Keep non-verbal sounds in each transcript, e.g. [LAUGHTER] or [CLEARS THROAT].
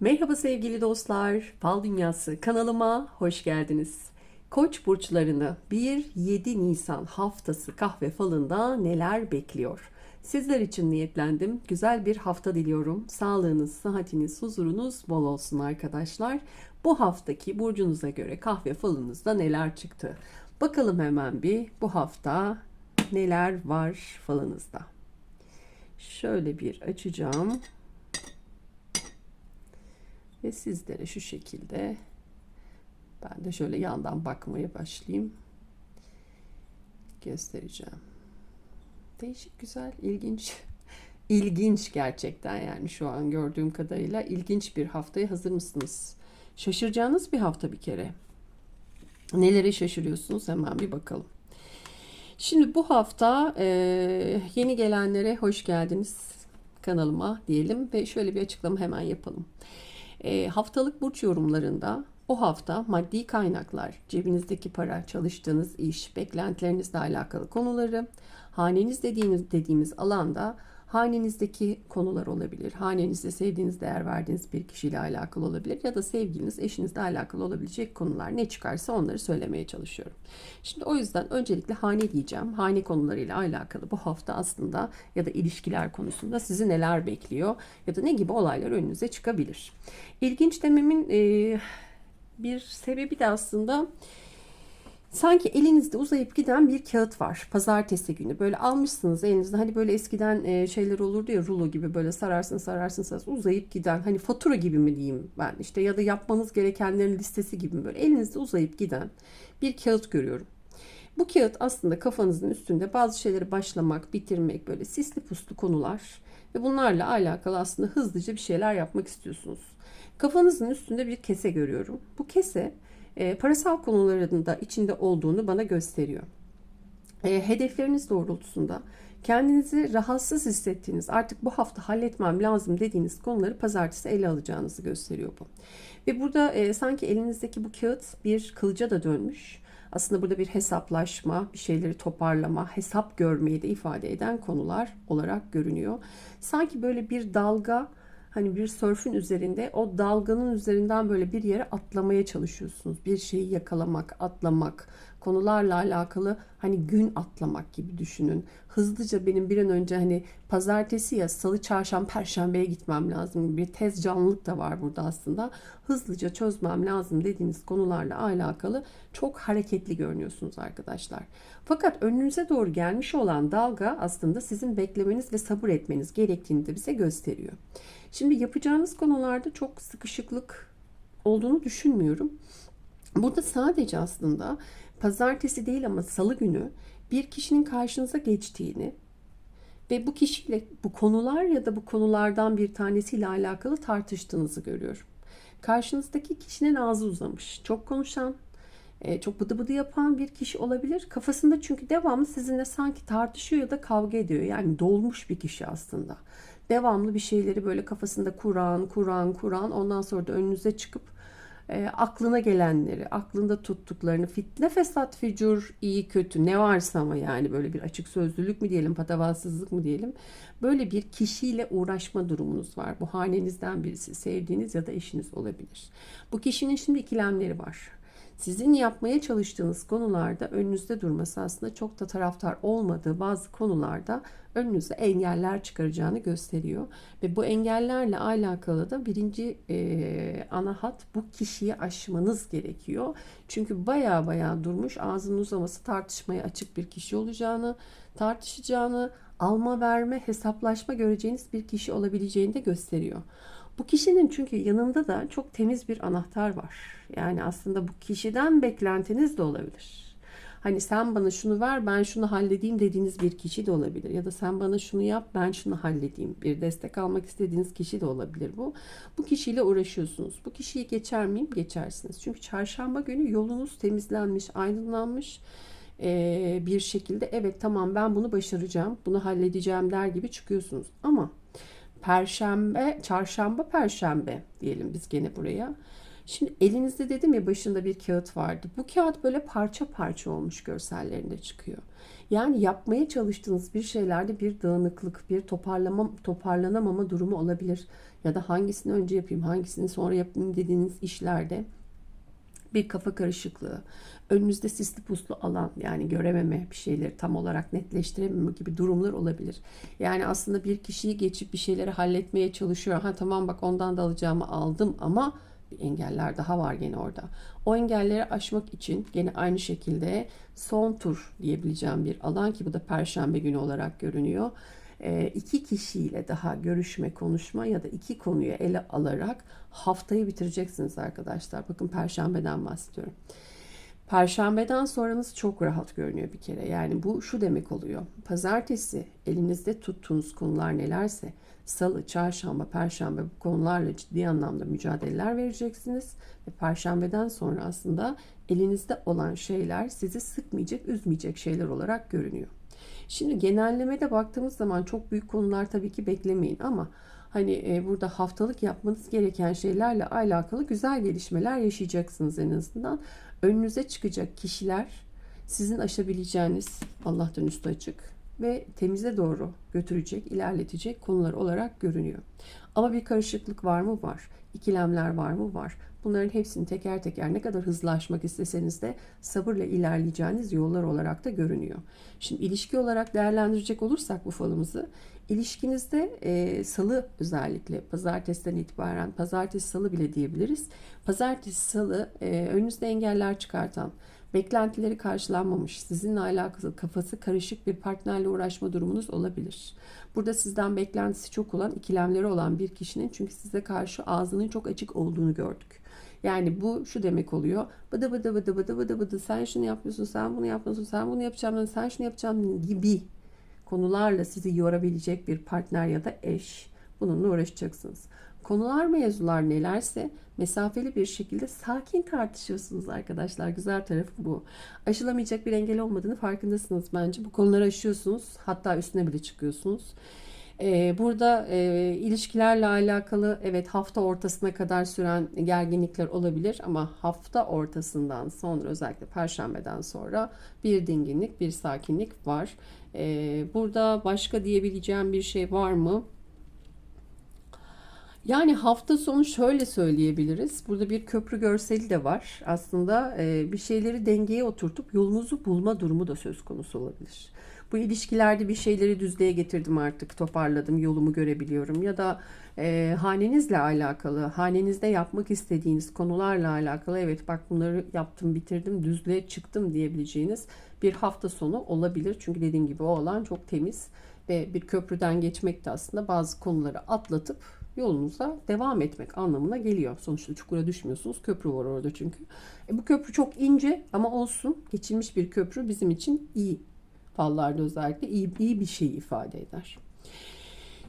Merhaba sevgili dostlar, Fal Dünyası kanalıma hoş geldiniz. Koç burçlarını 1-7 Nisan haftası kahve falında neler bekliyor? Sizler için niyetlendim. Güzel bir hafta diliyorum. Sağlığınız, sıhhatiniz, huzurunuz bol olsun arkadaşlar. Bu haftaki burcunuza göre kahve falınızda neler çıktı? Bakalım hemen bir bu hafta neler var falınızda. Şöyle bir açacağım. Ve sizlere şu şekilde ben de şöyle yandan bakmaya başlayayım. Göstereceğim. Değişik, güzel, ilginç. [LAUGHS] İlginç gerçekten yani şu an gördüğüm kadarıyla ilginç bir haftaya hazır mısınız? Şaşıracağınız bir hafta bir kere. Nelere şaşırıyorsunuz hemen bir bakalım. Şimdi bu hafta e, yeni gelenlere hoş geldiniz kanalıma diyelim ve şöyle bir açıklama hemen yapalım. E, haftalık burç yorumlarında o hafta maddi kaynaklar, cebinizdeki para, çalıştığınız iş, beklentilerinizle alakalı konuları, haneniz dediğiniz dediğimiz alanda hanenizdeki konular olabilir. Hanenizde sevdiğiniz, değer verdiğiniz bir kişiyle alakalı olabilir ya da sevgiliniz, eşinizle alakalı olabilecek konular ne çıkarsa onları söylemeye çalışıyorum. Şimdi o yüzden öncelikle hane diyeceğim. Hane konularıyla alakalı bu hafta aslında ya da ilişkiler konusunda sizi neler bekliyor ya da ne gibi olaylar önünüze çıkabilir. İlginç dememin e, bir sebebi de aslında sanki elinizde uzayıp giden bir kağıt var. Pazartesi günü böyle almışsınız elinizde hani böyle eskiden e, şeyler olurdu ya rulo gibi böyle sararsın sararsın sararsın uzayıp giden hani fatura gibi mi diyeyim ben işte ya da yapmanız gerekenlerin listesi gibi böyle elinizde uzayıp giden bir kağıt görüyorum. Bu kağıt aslında kafanızın üstünde bazı şeyleri başlamak, bitirmek böyle sisli puslu konular ve bunlarla alakalı aslında hızlıca bir şeyler yapmak istiyorsunuz. Kafanızın üstünde bir kese görüyorum. Bu kese e, parasal konularında içinde olduğunu bana gösteriyor. E, hedefleriniz doğrultusunda kendinizi rahatsız hissettiğiniz artık bu hafta halletmem lazım dediğiniz konuları pazartesi ele alacağınızı gösteriyor bu. Ve burada e, sanki elinizdeki bu kağıt bir kılıca da dönmüş. Aslında burada bir hesaplaşma, bir şeyleri toparlama, hesap görmeyi de ifade eden konular olarak görünüyor. Sanki böyle bir dalga hani bir sörfün üzerinde o dalganın üzerinden böyle bir yere atlamaya çalışıyorsunuz. Bir şeyi yakalamak, atlamak, konularla alakalı hani gün atlamak gibi düşünün. Hızlıca benim bir an önce hani pazartesi ya salı, çarşamba, perşembeye gitmem lazım. Bir tez canlılık da var burada aslında. Hızlıca çözmem lazım dediğiniz konularla alakalı çok hareketli görünüyorsunuz arkadaşlar. Fakat önünüze doğru gelmiş olan dalga aslında sizin beklemeniz ve sabır etmeniz gerektiğini de bize gösteriyor. Şimdi yapacağınız konularda çok sıkışıklık olduğunu düşünmüyorum. Burada sadece aslında pazartesi değil ama salı günü bir kişinin karşınıza geçtiğini ve bu kişiyle bu konular ya da bu konulardan bir tanesiyle alakalı tartıştığınızı görüyorum. Karşınızdaki kişinin ağzı uzamış, çok konuşan, e, çok bıdı bıdı yapan bir kişi olabilir. Kafasında çünkü devamlı sizinle sanki tartışıyor ya da kavga ediyor. Yani dolmuş bir kişi aslında. Devamlı bir şeyleri böyle kafasında kuran, kuran, kuran ondan sonra da önünüze çıkıp e, aklına gelenleri, aklında tuttuklarını, fitne, fesat, ficur, iyi, kötü ne varsa ama yani böyle bir açık sözlülük mü diyelim, patavatsızlık mı diyelim. Böyle bir kişiyle uğraşma durumunuz var. Bu hanenizden birisi, sevdiğiniz ya da eşiniz olabilir. Bu kişinin şimdi ikilemleri var sizin yapmaya çalıştığınız konularda önünüzde durması aslında çok da taraftar olmadığı bazı konularda önünüze engeller çıkaracağını gösteriyor. Ve bu engellerle alakalı da birinci e, ana hat bu kişiyi aşmanız gerekiyor. Çünkü baya baya durmuş ağzının uzaması tartışmaya açık bir kişi olacağını, tartışacağını, alma verme, hesaplaşma göreceğiniz bir kişi olabileceğini de gösteriyor. Bu kişinin çünkü yanında da çok temiz bir anahtar var. Yani aslında bu kişiden beklentiniz de olabilir. Hani sen bana şunu ver ben şunu halledeyim dediğiniz bir kişi de olabilir. Ya da sen bana şunu yap ben şunu halledeyim. Bir destek almak istediğiniz kişi de olabilir bu. Bu kişiyle uğraşıyorsunuz. Bu kişiyi geçer miyim? Geçersiniz. Çünkü çarşamba günü yolunuz temizlenmiş, aydınlanmış bir şekilde evet tamam ben bunu başaracağım, bunu halledeceğim der gibi çıkıyorsunuz. Ama Perşembe, çarşamba, perşembe diyelim biz gene buraya. Şimdi elinizde dedim ya başında bir kağıt vardı. Bu kağıt böyle parça parça olmuş görsellerinde çıkıyor. Yani yapmaya çalıştığınız bir şeylerde bir dağınıklık, bir toparlama, toparlanamama durumu olabilir. Ya da hangisini önce yapayım, hangisini sonra yapayım dediğiniz işlerde bir kafa karışıklığı, önünüzde sisli puslu alan yani görememe bir şeyleri tam olarak netleştirememe gibi durumlar olabilir. Yani aslında bir kişiyi geçip bir şeyleri halletmeye çalışıyor. Ha tamam bak ondan da alacağımı aldım ama bir engeller daha var gene orada. O engelleri aşmak için gene aynı şekilde son tur diyebileceğim bir alan ki bu da perşembe günü olarak görünüyor. E, iki kişiyle daha görüşme, konuşma ya da iki konuyu ele alarak haftayı bitireceksiniz arkadaşlar. Bakın perşembeden bahsediyorum. Perşembeden sonranız çok rahat görünüyor bir kere. Yani bu şu demek oluyor. Pazartesi elinizde tuttuğunuz konular nelerse salı, çarşamba, perşembe bu konularla ciddi anlamda mücadeleler vereceksiniz. Ve perşembeden sonra aslında elinizde olan şeyler sizi sıkmayacak, üzmeyecek şeyler olarak görünüyor. Şimdi genellemede baktığımız zaman çok büyük konular tabii ki beklemeyin ama hani e, burada haftalık yapmanız gereken şeylerle alakalı güzel gelişmeler yaşayacaksınız en azından. Önünüze çıkacak kişiler sizin aşabileceğiniz Allah'tan üstü açık ve temize doğru götürecek, ilerletecek konular olarak görünüyor. Ama bir karışıklık var mı? Var. İkilemler var mı? Var. Bunların hepsini teker teker ne kadar hızlaşmak isteseniz de sabırla ilerleyeceğiniz yollar olarak da görünüyor. Şimdi ilişki olarak değerlendirecek olursak bu falımızı, ilişkinizde e, salı özellikle pazartesiden itibaren, pazartesi salı bile diyebiliriz. Pazartesi salı e, önünüzde engeller çıkartan, beklentileri karşılanmamış, sizinle alakalı kafası karışık bir partnerle uğraşma durumunuz olabilir. Burada sizden beklentisi çok olan, ikilemleri olan bir kişinin çünkü size karşı ağzının çok açık olduğunu gördük. Yani bu şu demek oluyor. Bıdı bıdı bıdı bıdı bıdı bıdı sen şunu yapıyorsun, sen bunu yapıyorsun, sen bunu yapacağım, sen şunu yapacağım gibi konularla sizi yorabilecek bir partner ya da eş. Bununla uğraşacaksınız. Konular mevzular nelerse mesafeli bir şekilde sakin tartışıyorsunuz arkadaşlar. Güzel tarafı bu. Aşılamayacak bir engel olmadığını farkındasınız bence. Bu konuları aşıyorsunuz. Hatta üstüne bile çıkıyorsunuz. Ee, burada e, ilişkilerle alakalı evet hafta ortasına kadar süren gerginlikler olabilir ama hafta ortasından sonra özellikle perşembeden sonra bir dinginlik, bir sakinlik var. Ee, burada başka diyebileceğim bir şey var mı? Yani hafta sonu şöyle söyleyebiliriz. Burada bir köprü görseli de var. Aslında e, bir şeyleri dengeye oturtup yolunuzu bulma durumu da söz konusu olabilir. Bu ilişkilerde bir şeyleri düzlüğe getirdim artık, toparladım, yolumu görebiliyorum. Ya da e, hanenizle alakalı, hanenizde yapmak istediğiniz konularla alakalı evet bak bunları yaptım, bitirdim, düzlüğe çıktım diyebileceğiniz bir hafta sonu olabilir. Çünkü dediğim gibi o alan çok temiz ve bir köprüden geçmek de aslında bazı konuları atlatıp yolunuza devam etmek anlamına geliyor. Sonuçta çukura düşmüyorsunuz. Köprü var orada çünkü. E, bu köprü çok ince ama olsun. Geçilmiş bir köprü bizim için iyi. Fallarda özellikle iyi, iyi bir şey ifade eder.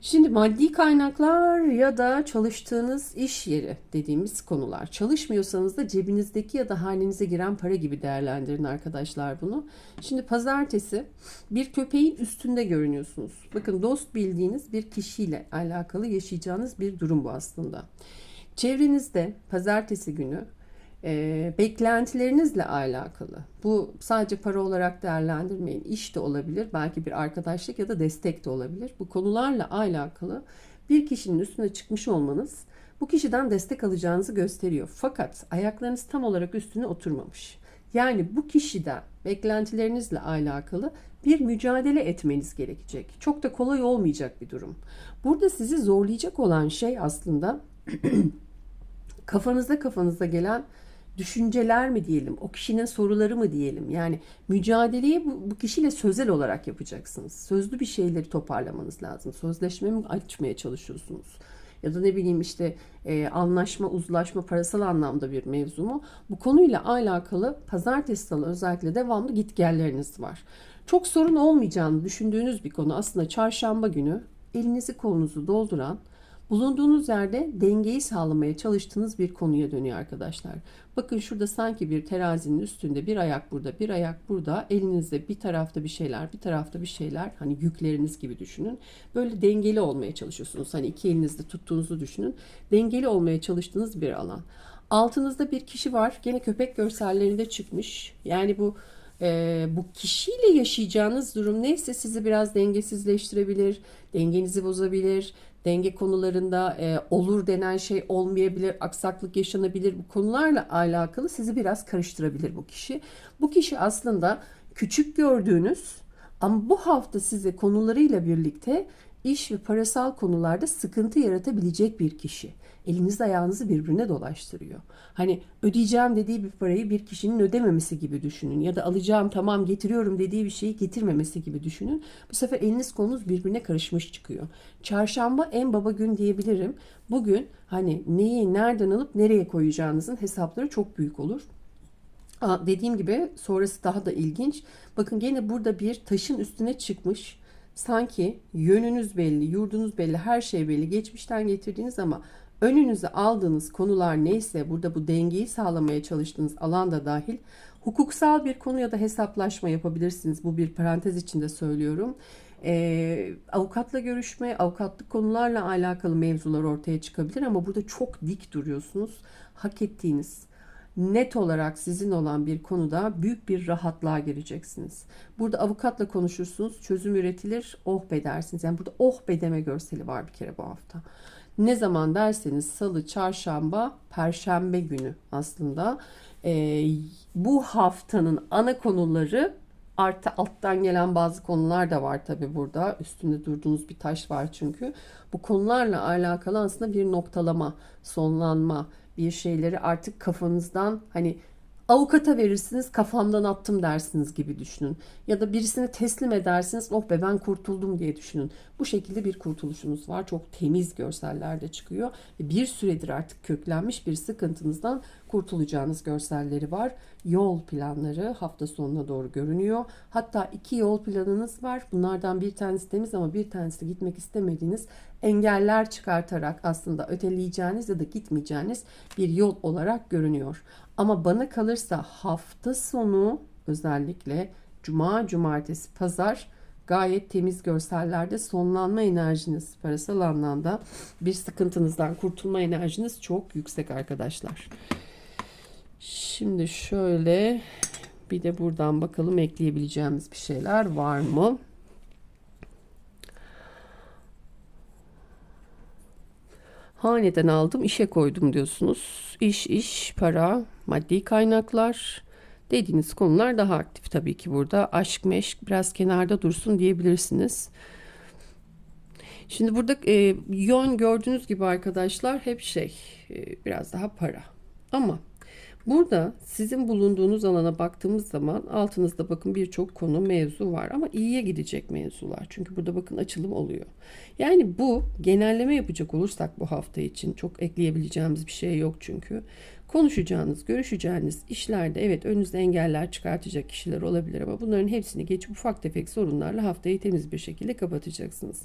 Şimdi maddi kaynaklar ya da çalıştığınız iş yeri dediğimiz konular. Çalışmıyorsanız da cebinizdeki ya da hanenize giren para gibi değerlendirin arkadaşlar bunu. Şimdi pazartesi bir köpeğin üstünde görünüyorsunuz. Bakın dost bildiğiniz bir kişiyle alakalı yaşayacağınız bir durum bu aslında. Çevrenizde pazartesi günü e, beklentilerinizle alakalı. Bu sadece para olarak değerlendirmeyin. İş de olabilir, belki bir arkadaşlık ya da destek de olabilir. Bu konularla alakalı bir kişinin üstüne çıkmış olmanız bu kişiden destek alacağınızı gösteriyor. Fakat ayaklarınız tam olarak üstüne oturmamış. Yani bu kişiden beklentilerinizle alakalı bir mücadele etmeniz gerekecek. Çok da kolay olmayacak bir durum. Burada sizi zorlayacak olan şey aslında [CLEARS THROAT] kafanızda kafanızda gelen düşünceler mi diyelim, o kişinin soruları mı diyelim. Yani mücadeleyi bu, bu kişiyle sözel olarak yapacaksınız. Sözlü bir şeyleri toparlamanız lazım. Sözleşme mi açmaya çalışıyorsunuz? Ya da ne bileyim işte e, anlaşma, uzlaşma, parasal anlamda bir mevzu mu? Bu konuyla alakalı pazartesi salı özellikle devamlı gitgelleriniz var. Çok sorun olmayacağını düşündüğünüz bir konu aslında çarşamba günü elinizi kolunuzu dolduran bulunduğunuz yerde dengeyi sağlamaya çalıştığınız bir konuya dönüyor arkadaşlar. Bakın şurada sanki bir terazinin üstünde bir ayak burada, bir ayak burada. Elinizde bir tarafta bir şeyler, bir tarafta bir şeyler. Hani yükleriniz gibi düşünün. Böyle dengeli olmaya çalışıyorsunuz. Hani iki elinizde tuttuğunuzu düşünün. Dengeli olmaya çalıştığınız bir alan. Altınızda bir kişi var. Gene köpek görsellerinde çıkmış. Yani bu e, bu kişiyle yaşayacağınız durum neyse sizi biraz dengesizleştirebilir, dengenizi bozabilir. Denge konularında e, olur denen şey olmayabilir, aksaklık yaşanabilir. Bu konularla alakalı sizi biraz karıştırabilir bu kişi. Bu kişi aslında küçük gördüğünüz ama bu hafta size konularıyla birlikte iş ve parasal konularda sıkıntı yaratabilecek bir kişi. Elinizi ayağınızı birbirine dolaştırıyor. Hani ödeyeceğim dediği bir parayı bir kişinin ödememesi gibi düşünün. Ya da alacağım tamam getiriyorum dediği bir şeyi getirmemesi gibi düşünün. Bu sefer eliniz kolunuz birbirine karışmış çıkıyor. Çarşamba en baba gün diyebilirim. Bugün hani neyi nereden alıp nereye koyacağınızın hesapları çok büyük olur. Aa, dediğim gibi sonrası daha da ilginç. Bakın gene burada bir taşın üstüne çıkmış. Sanki yönünüz belli, yurdunuz belli, her şey belli. Geçmişten getirdiğiniz ama önünüze aldığınız konular neyse burada bu dengeyi sağlamaya çalıştığınız alan da dahil hukuksal bir konu ya da hesaplaşma yapabilirsiniz. Bu bir parantez içinde söylüyorum. Ee, avukatla görüşme, avukatlık konularla alakalı mevzular ortaya çıkabilir ama burada çok dik duruyorsunuz. Hak ettiğiniz, net olarak sizin olan bir konuda büyük bir rahatlığa gireceksiniz. Burada avukatla konuşursunuz, çözüm üretilir, oh be dersiniz. Yani burada oh be deme görseli var bir kere bu hafta. Ne zaman derseniz salı, çarşamba, perşembe günü aslında Ee, bu haftanın ana konuları artı alttan gelen bazı konular da var tabi burada. Üstünde durduğunuz bir taş var çünkü. Bu konularla alakalı aslında bir noktalama, sonlanma, bir şeyleri artık kafanızdan hani avukata verirsiniz kafamdan attım dersiniz gibi düşünün. Ya da birisine teslim edersiniz oh be ben kurtuldum diye düşünün. Bu şekilde bir kurtuluşunuz var. Çok temiz görseller de çıkıyor. Bir süredir artık köklenmiş bir sıkıntınızdan kurtulacağınız görselleri var. Yol planları hafta sonuna doğru görünüyor. Hatta iki yol planınız var. Bunlardan bir tanesi temiz ama bir tanesi gitmek istemediğiniz engeller çıkartarak aslında öteleyeceğiniz ya da gitmeyeceğiniz bir yol olarak görünüyor. Ama bana kalırsa hafta sonu özellikle cuma, cumartesi, pazar gayet temiz görsellerde sonlanma enerjiniz parasal anlamda bir sıkıntınızdan kurtulma enerjiniz çok yüksek arkadaşlar. Şimdi şöyle bir de buradan bakalım ekleyebileceğimiz bir şeyler var mı? Haneden aldım, işe koydum diyorsunuz. İş, iş, para, maddi kaynaklar dediğiniz konular daha aktif tabii ki burada. Aşk meşk biraz kenarda dursun diyebilirsiniz. Şimdi burada e, yön gördüğünüz gibi arkadaşlar hep şey e, biraz daha para. Ama Burada sizin bulunduğunuz alana baktığımız zaman altınızda bakın birçok konu mevzu var ama iyiye gidecek mevzular. Çünkü burada bakın açılım oluyor. Yani bu genelleme yapacak olursak bu hafta için çok ekleyebileceğimiz bir şey yok çünkü. Konuşacağınız, görüşeceğiniz işlerde evet önünüzde engeller çıkartacak kişiler olabilir ama bunların hepsini geçip ufak tefek sorunlarla haftayı temiz bir şekilde kapatacaksınız.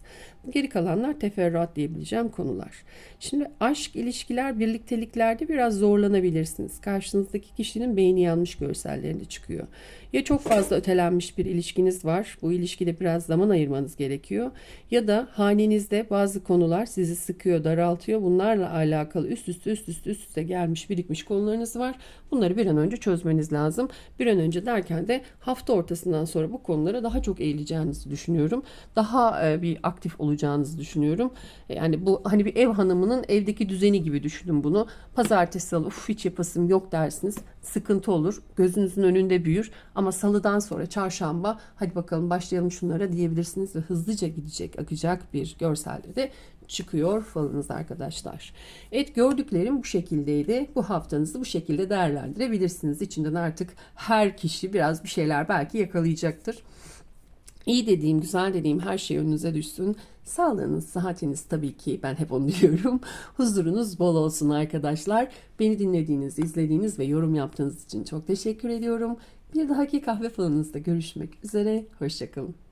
Geri kalanlar teferruat diyebileceğim konular. Şimdi aşk, ilişkiler, birlikteliklerde biraz zorlanabilirsiniz. Karşınızdaki kişinin beyni yanmış görsellerinde çıkıyor. Ya çok fazla ötelenmiş bir ilişkiniz var. Bu ilişkide biraz zaman ayırmanız gerekiyor. Ya da hanenizde bazı konular sizi sıkıyor, daraltıyor. Bunlarla alakalı üst üste üst üste üst üste gelmiş birikmiş konularınız var. Bunları bir an önce çözmeniz lazım. Bir an önce derken de hafta ortasından sonra bu konulara daha çok eğileceğinizi düşünüyorum. Daha e, bir aktif olacağınızı düşünüyorum. E, yani bu hani bir ev hanımının evdeki düzeni gibi düşünün bunu. Pazartesi salı uf hiç yapasım yok dersiniz. Sıkıntı olur. Gözünüzün önünde büyür. Ama salıdan sonra çarşamba hadi bakalım başlayalım şunlara diyebilirsiniz ve hızlıca gidecek, akacak bir görselde de çıkıyor falınız arkadaşlar. Evet gördüklerim bu şekildeydi. Bu haftanızı bu şekilde değerlendirebilirsiniz. İçinden artık her kişi biraz bir şeyler belki yakalayacaktır. İyi dediğim, güzel dediğim her şey önünüze düşsün. Sağlığınız, sıhhatiniz tabii ki ben hep onu [LAUGHS] diyorum. Huzurunuz bol olsun arkadaşlar. Beni dinlediğiniz, izlediğiniz ve yorum yaptığınız için çok teşekkür ediyorum. Bir dahaki kahve falanınızda görüşmek üzere. Hoşçakalın.